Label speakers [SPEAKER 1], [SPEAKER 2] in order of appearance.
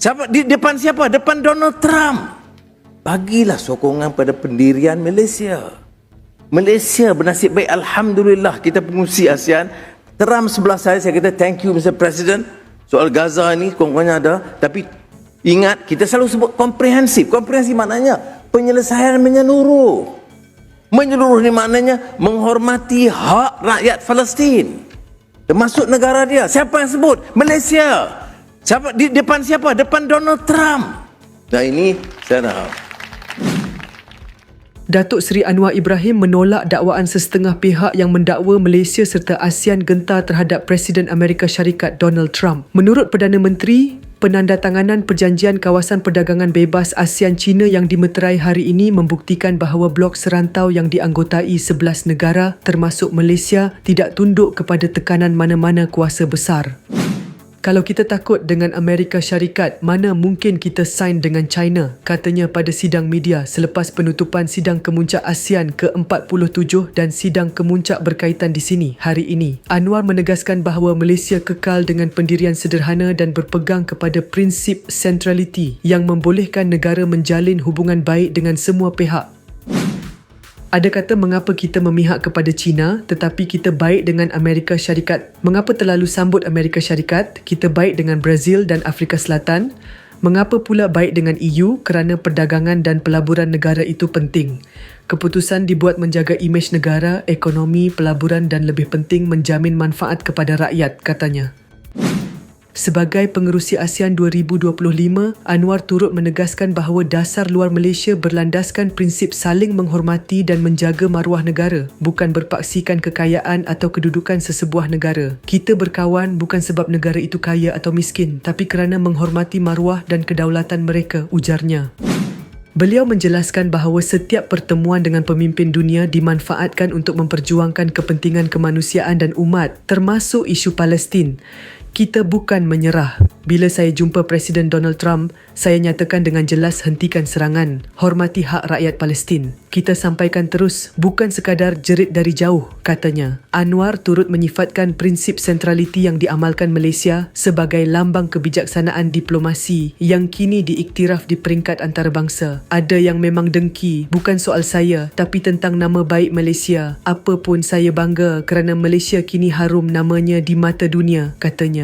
[SPEAKER 1] Siapa di depan siapa? Depan Donald Trump. Bagilah sokongan pada pendirian Malaysia. Malaysia bernasib baik Alhamdulillah kita pengusi ASEAN. Trump sebelah saya, saya kata thank you Mr. President. Soal Gaza ni kurang ada. Tapi ingat kita selalu sebut komprehensif. Komprehensif maknanya penyelesaian menyeluruh. Menyeluruh ni maknanya menghormati hak rakyat Palestin. Termasuk negara dia. Siapa yang sebut? Malaysia. Siapa di depan siapa? Depan Donald Trump. Nah ini saya nak
[SPEAKER 2] Datuk Seri Anwar Ibrahim menolak dakwaan sesetengah pihak yang mendakwa Malaysia serta ASEAN gentar terhadap Presiden Amerika Syarikat Donald Trump. Menurut Perdana Menteri, penandatanganan perjanjian kawasan perdagangan bebas ASEAN China yang dimeterai hari ini membuktikan bahawa blok serantau yang dianggotai 11 negara termasuk Malaysia tidak tunduk kepada tekanan mana-mana kuasa besar. Kalau kita takut dengan Amerika Syarikat, mana mungkin kita sign dengan China? Katanya pada sidang media selepas penutupan sidang kemuncak ASEAN ke-47 dan sidang kemuncak berkaitan di sini hari ini. Anwar menegaskan bahawa Malaysia kekal dengan pendirian sederhana dan berpegang kepada prinsip centrality yang membolehkan negara menjalin hubungan baik dengan semua pihak ada kata mengapa kita memihak kepada China tetapi kita baik dengan Amerika Syarikat? Mengapa terlalu sambut Amerika Syarikat? Kita baik dengan Brazil dan Afrika Selatan? Mengapa pula baik dengan EU kerana perdagangan dan pelaburan negara itu penting? Keputusan dibuat menjaga imej negara, ekonomi, pelaburan dan lebih penting menjamin manfaat kepada rakyat, katanya. Sebagai pengerusi ASEAN 2025, Anwar turut menegaskan bahawa dasar luar Malaysia berlandaskan prinsip saling menghormati dan menjaga maruah negara, bukan berpaksikan kekayaan atau kedudukan sesebuah negara. Kita berkawan bukan sebab negara itu kaya atau miskin, tapi kerana menghormati maruah dan kedaulatan mereka, ujarnya. Beliau menjelaskan bahawa setiap pertemuan dengan pemimpin dunia dimanfaatkan untuk memperjuangkan kepentingan kemanusiaan dan umat termasuk isu Palestin kita bukan menyerah. Bila saya jumpa Presiden Donald Trump, saya nyatakan dengan jelas hentikan serangan, hormati hak rakyat Palestin. Kita sampaikan terus, bukan sekadar jerit dari jauh, katanya. Anwar turut menyifatkan prinsip sentraliti yang diamalkan Malaysia sebagai lambang kebijaksanaan diplomasi yang kini diiktiraf di peringkat antarabangsa. Ada yang memang dengki, bukan soal saya, tapi tentang nama baik Malaysia. Apa pun saya bangga kerana Malaysia kini harum namanya di mata dunia, katanya.